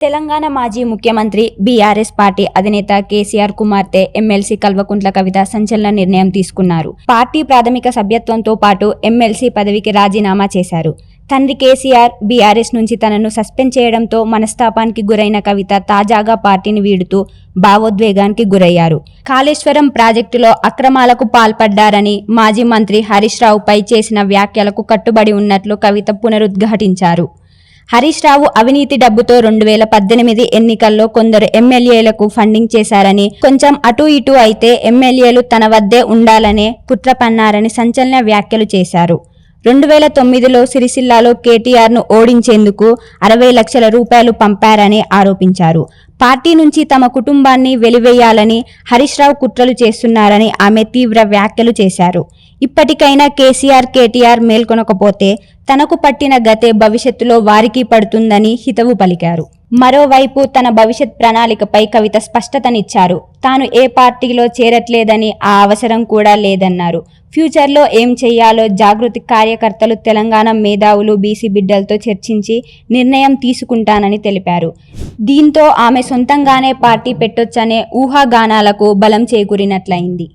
తెలంగాణ మాజీ ముఖ్యమంత్రి BRS party అధినేత కేసీఆర్ కుమార్తె ఎమ్మెల్సీ కల్వకుంట్ల కవిత సంచలన నిర్ణయం తీసుకున్నారు. పార్టీ ప్రాథమిక సభ్యత్వంతో పాటు ఎమ్మెల్సీ పదవికి రాజీనామా చేశారు. తండ్రి కేసీఆర్ బీఆర్ఎస్ నుంచి తనను సస్పెండ్ చేయడంతో మనస్తాపానికి గురైన కవిత తాజాగా పార్టీని వీడుతూ భావోద్వేగానికి గురయ్యారు. కాళేశ్వరం ప్రాజెక్టులో అక్రమాలకు పాల్పడ్డారని మాజీ మంత్రి హరీష్ రావుపై చేసిన వ్యాఖ్యలకు కట్టుబడి ఉన్నట్లు కవిత పునరుద్ఘాటించారు. హరీష్ రావు అవినీతి డబ్బుతో రెండు వేల పద్దెనిమిది ఎన్నికల్లో కొందరు ఎమ్మెల్యేలకు ఫండింగ్ చేశారని కొంచెం అటు ఇటు అయితే ఎమ్మెల్యేలు తన వద్దే ఉండాలనే కుట్ర పన్నారని సంచలన వ్యాఖ్యలు చేశారు. రెండు వేల తొమ్మిదిలో సిరిసిల్లాలో కేటీఆర్ను ఓడించేందుకు అరవై లక్షల రూపాయలు పంపారని ఆరోపించారు. పార్టీ నుంచి తమ కుటుంబాన్ని వెలివేయాలని హరీష్ రావు కుట్రలు చేస్తున్నారని ఆమె తీవ్ర వ్యాఖ్యలు చేశారు. ఇప్పటికైనా కేసీఆర్ కేటీఆర్ మేల్కొనకపోతే తనకు పట్టిన గతే భవిష్యత్తులో వారికి పడుతుందని హితవు పలికారు. మరోవైపు తన భవిష్యత్ ప్రణాళికపై కవిత స్పష్టతనిచ్చారు. తాను ఏ పార్టీలో చేరట్లేదని ఆ అవసరం కూడా లేదన్నారు. ఫ్యూచర్లో ఏం చేయాలో జాగృతి కార్యకర్తలు తెలంగాణ మేధావులు బీసీ బిడ్డలతో చర్చించి నిర్ణయం తీసుకుంటానని తెలిపారు. దీంతో ఆమె సొంతంగానే పార్టీ పెట్టొచ్చనే ఊహాగానాలకు బలం చేకూరినట్లయింది.